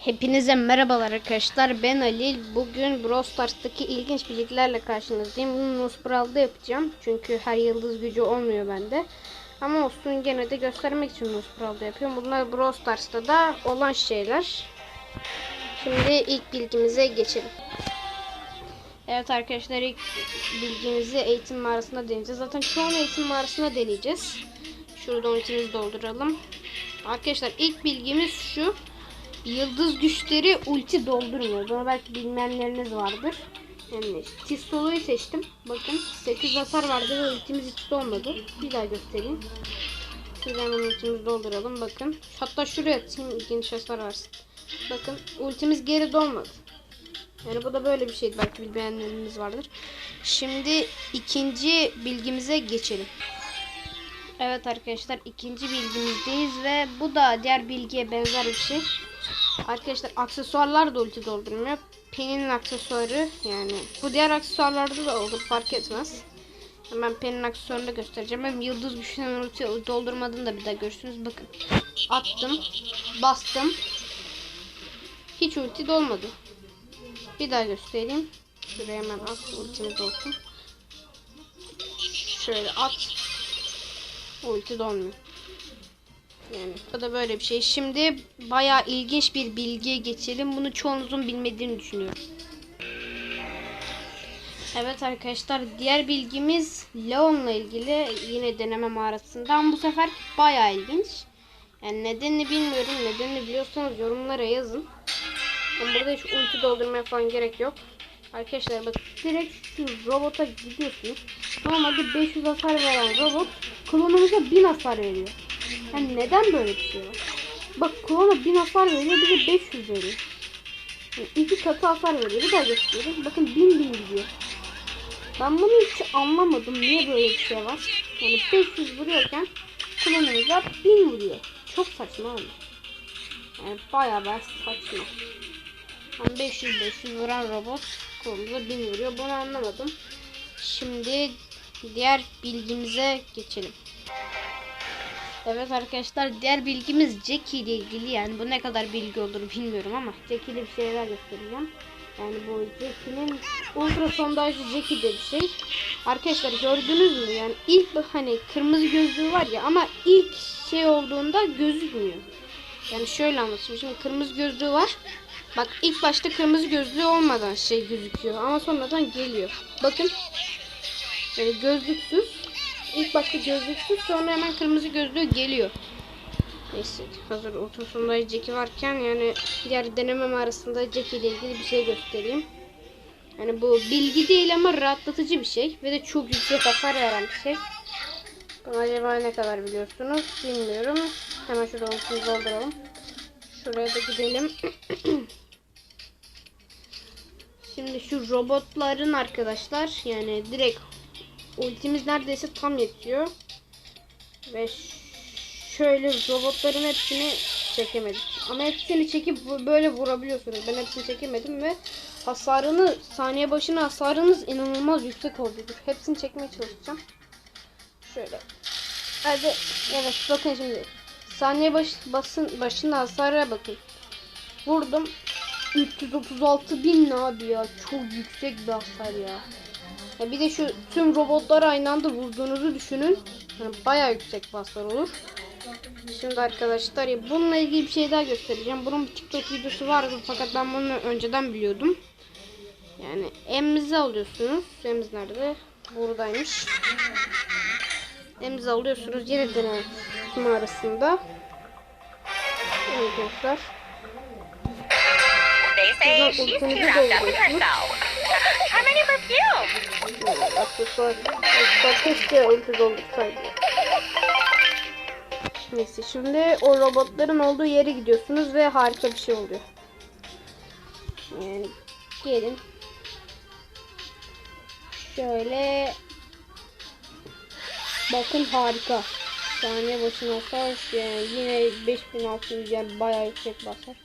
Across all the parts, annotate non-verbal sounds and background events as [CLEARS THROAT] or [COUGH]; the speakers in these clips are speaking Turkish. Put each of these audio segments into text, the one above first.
Hepinize merhabalar arkadaşlar. Ben Ali. Bugün Brawl Stars'taki ilginç bilgilerle karşınızdayım. Bunu Nospral'da yapacağım. Çünkü her yıldız gücü olmuyor bende. Ama olsun gene de göstermek için Nospral'da yapıyorum. Bunlar Brawl Stars'ta da olan şeyler. Şimdi ilk bilgimize geçelim. Evet arkadaşlar ilk bilgimizi eğitim mağarasında deneyeceğiz. Zaten an eğitim mağarasında deneyeceğiz. Şurada ultimizi dolduralım. Arkadaşlar ilk bilgimiz şu. Yıldız güçleri ulti doldurmuyor. Bunu belki bilmeyenleriniz vardır. Yani Tissolo'yu seçtim. Bakın 8 hasar vardı ve ultimiz hiç dolmadı. Bir daha göstereyim. Şuradan hemen ultimizi dolduralım. Bakın. Hatta şuraya atayım geniş hasar versin. Bakın ultimiz geri dolmadı. Yani bu da böyle bir şeydi. Belki bilmeyenleriniz vardır. Şimdi ikinci bilgimize geçelim. Evet arkadaşlar ikinci bilgimizdeyiz ve bu da diğer bilgiye benzer bir şey. Arkadaşlar aksesuarlar da ulti doldurmuyor. Penny'nin aksesuarı yani bu diğer aksesuarlarda da olur fark etmez. Hemen Penny'nin aksesuarını da göstereceğim. Hem yıldız güçlenen ulti doldurmadığını da bir daha görürsünüz. Bakın attım bastım. Hiç ulti dolmadı. Bir daha göstereyim. Şuraya hemen at ultimiz olsun. Şöyle at. Ulti dolmuyor. Yani bu da böyle bir şey. Şimdi bayağı ilginç bir bilgiye geçelim. Bunu çoğunuzun bilmediğini düşünüyorum. Evet arkadaşlar diğer bilgimiz Leon'la ilgili yine deneme mağarasından. Bu sefer bayağı ilginç. Yani nedenini bilmiyorum. Nedenini biliyorsanız yorumlara yazın. Yani burada hiç ulti doldurmaya falan gerek yok. Arkadaşlar bak direkt şu robota gidiyorsunuz. Normalde 500 hasar veren robot klonumuza 1000 hasar veriyor. Yani neden böyle bir şey var? Bak klona 1000 hasar veriyor bize 500 veriyor. Yani iki katı hasar veriyor. Bir daha göstereyim. Bakın 1000 bin gidiyor. Ben bunu hiç anlamadım. Niye böyle bir şey var? Yani 500 vuruyorken klonumuza 1000 vuruyor. Çok saçma ama. Yani bayağı bayağı saçma. Yani 500 500 vuran robot kolumuza 1000 vuruyor. Bunu anlamadım. Şimdi diğer bilgimize geçelim. Evet arkadaşlar diğer bilgimiz Jackie ile ilgili yani bu ne kadar bilgi olur bilmiyorum ama Jackie ile bir şeyler göstereceğim. Yani bu Jackie'nin ultra sondajlı Jackie de bir şey. Arkadaşlar gördünüz mü yani ilk hani kırmızı gözlüğü var ya ama ilk şey olduğunda gözükmüyor. Yani şöyle anlatayım şimdi kırmızı gözlüğü var. Bak ilk başta kırmızı gözlüğü olmadan şey gözüküyor ama sonradan geliyor. Bakın yani gözlüksüz İlk başta gözlüksüz sonra hemen kırmızı gözlüğü geliyor. Neyse hazır ultrasonda Jackie varken yani diğer denemem arasında Jackie ile ilgili bir şey göstereyim. Yani bu bilgi değil ama rahatlatıcı bir şey ve de çok yüksek hasar veren bir şey. Bunu acaba ne kadar biliyorsunuz bilmiyorum. Hemen şurada ultimizi dolduralım. Şuraya da gidelim. [CLEARS THROAT] Şimdi şu robotların arkadaşlar yani direkt ultimiz neredeyse tam yetiyor. Ve şöyle robotların hepsini çekemedik. Ama hepsini çekip böyle vurabiliyorsunuz. Ben hepsini çekemedim ve hasarını saniye başına hasarınız inanılmaz yüksek oldudur. Hepsini çekmeye çalışacağım. Şöyle. Hadi evet bakın şimdi. Saniye baş, basın başına hasara bakın. Vurdum. 336 bin abi ya. Çok yüksek bir hasar ya. Ya bir de şu tüm robotları aynı anda vurduğunuzu düşünün. Yani bayağı yüksek basar olur. Şimdi arkadaşlar ya bununla ilgili bir şey daha göstereceğim. Bunun bir TikTok videosu vardı fakat ben bunu önceden biliyordum. Yani emmizi alıyorsunuz. Emmiz nerede? Buradaymış. Emmizi alıyorsunuz. Yine deneme mağarasında. Evet arkadaşlar. They say Güzel, she's ultimizi too wrapped up with dolduruyorsunuz. herself. Aksesuar, aksesuar keşke ulti doldursaydı. Neyse şimdi o robotların olduğu yere gidiyorsunuz ve harika bir şey oluyor. Yani gelin. Şöyle bakın harika. Saniye başına hasar yani yine 5600 yani bayağı yüksek basar.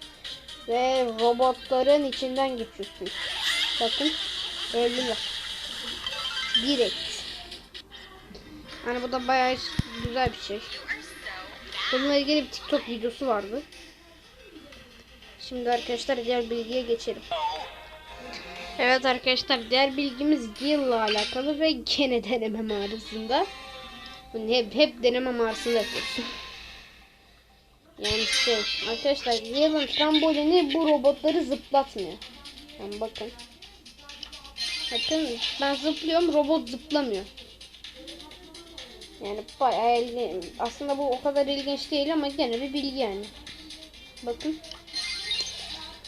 Ve robotların içinden geçiyorsunuz. Bakın öldüler. Direkt. Yani bu da bayağı güzel bir şey. Bununla ilgili bir TikTok videosu vardı. Şimdi arkadaşlar diğer bilgiye geçelim. Evet arkadaşlar diğer bilgimiz yılla alakalı ve gene deneme mağarasında. Bunu hep, hep deneme mağarasında yapıyorsun. Yani şey arkadaşlar yılın trambolini bu robotları zıplatmıyor. Yani bakın. Bakın ben zıplıyorum robot zıplamıyor. Yani bayağı ilginç. Aslında bu o kadar ilginç değil ama gene bir bilgi yani. Bakın.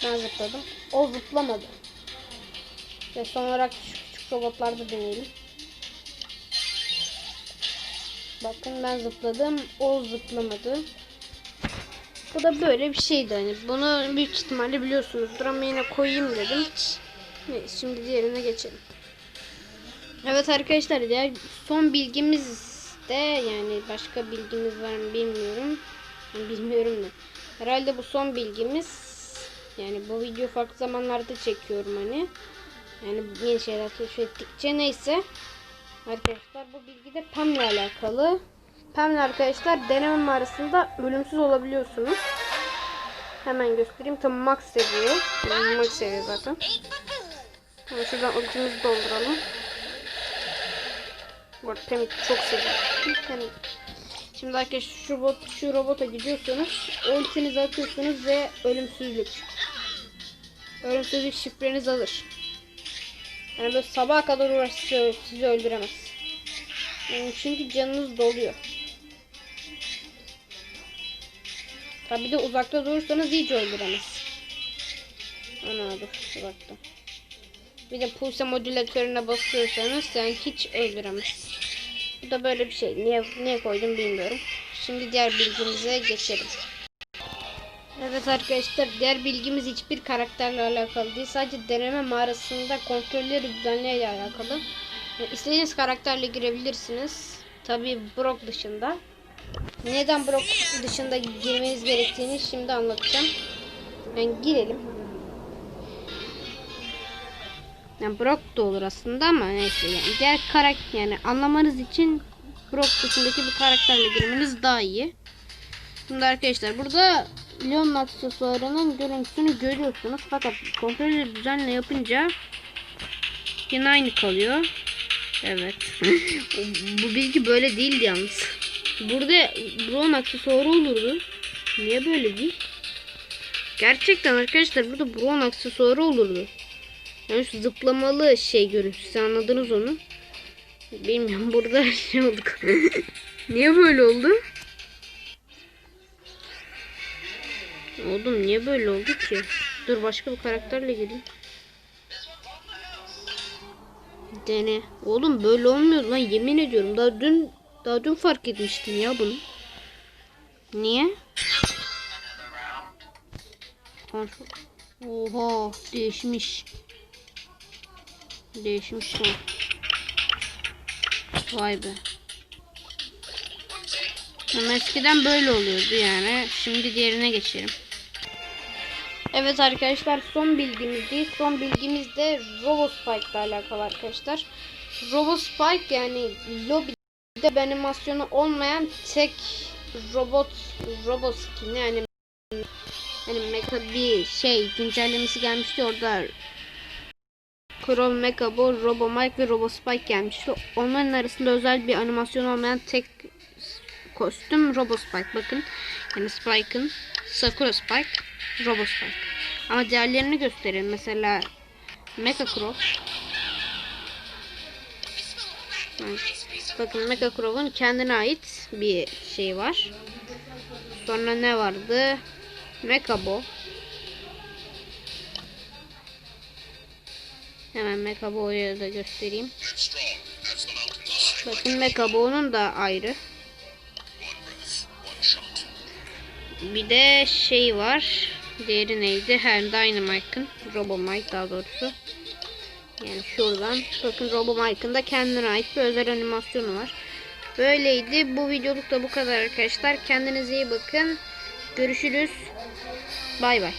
Ben zıpladım. O zıplamadı. Ve son olarak şu küçük robotlarda deneyelim. Bakın ben zıpladım. O zıplamadı. Bu da böyle bir şeydi hani. Bunu büyük ihtimalle biliyorsunuzdur ama yine koyayım dedim. Neyse şimdi diğerine geçelim. Evet arkadaşlar diğer son bilgimiz de yani başka bilgimiz var mı bilmiyorum. Bilmiyorum da. Herhalde bu son bilgimiz. Yani bu video farklı zamanlarda çekiyorum hani. Yani yeni şeyler keşfettikçe neyse. Arkadaşlar bu bilgi de Pam'la alakalı. Pam'la arkadaşlar deneme mağarasında ölümsüz olabiliyorsunuz. Hemen göstereyim. Tam max seviye. Yani max seviye zaten. Tamam şuradan ultimizi dolduralım. Bu arada Pam'i çok seviyorum. Pam. Şimdi arkadaşlar şu, robot, şu robota gidiyorsunuz. Ultinizi atıyorsunuz ve ölümsüzlük. Ölümsüzlük şifreniz alır. Yani böyle sabaha kadar uğraşsa sizi öldüremez. Yani çünkü canınız doluyor. Tabi de uzakta durursanız hiç öldüremez. Ana dur uzakta. Bir de pulse modülatörüne basıyorsanız yani hiç öldüremez. Bu da böyle bir şey. Niye, niye koydum bilmiyorum. Şimdi diğer bilgimize geçelim. Evet arkadaşlar diğer bilgimiz hiçbir karakterle alakalı değil. Sadece deneme mağarasında kontrolleri düzenleyle alakalı. Yani istediğiniz karakterle girebilirsiniz. Tabi Brock dışında. Neden Brock dışında girmeniz gerektiğini şimdi anlatacağım. Yani girelim. Yani Brock da olur aslında ama neyse yani diğer karakter yani anlamanız için Brock dışındaki bir karakterle girmeniz daha iyi. Şimdi arkadaşlar burada Leon aksesuarının görüntüsünü görüyorsunuz. Fakat kontrolü düzenle yapınca yine aynı kalıyor. Evet. [LAUGHS] Bu bilgi böyle değildi yalnız. Burada Brown aksesuarı olurdu. Niye böyle değil? Gerçekten arkadaşlar burada Brown aksesuarı olurdu. Yani şu zıplamalı şey görüntüsü anladınız onu. Bilmiyorum burada [LAUGHS] şey olduk. Niye böyle oldu? Oğlum niye böyle oldu ki? Dur başka bir karakterle gireyim. Dene. Oğlum böyle olmuyor lan yemin ediyorum. Daha dün daha dün fark etmiştim ya bunu. Niye? Oha değişmiş. Değişmiş lan. Vay be. Ama eskiden böyle oluyordu yani. Şimdi diğerine geçelim. Evet arkadaşlar son bilgimiz değil. Son bilgimiz de RoboSpike ile alakalı arkadaşlar. RoboSpike yani lobide animasyonu olmayan tek robot robot skin yani yani mecha bir şey güncellemesi gelmişti orada Chrome Mechabo, RoboMike ve RoboSpike gelmişti. Onların arasında özel bir animasyon olmayan tek kostüm RoboSpike. Bakın yani Spike'ın Sakura Spike, RoboSpike. Ama diğerlerini gösterelim. Mesela Mecha Crow. Bakın Mecha Crow'un kendine ait bir şey var. Sonra ne vardı? Mechabo. Hemen Mechabo'yu da göstereyim. Bakın Mechabo'nun da ayrı. Bir de şey var. Diğeri neydi? Her Dynamite'ın. Robomite daha doğrusu. Yani şuradan. Bakın Robomite'ın da kendine ait bir özel animasyonu var. Böyleydi. Bu videoluk da bu kadar arkadaşlar. Kendinize iyi bakın. Görüşürüz. Bay bay.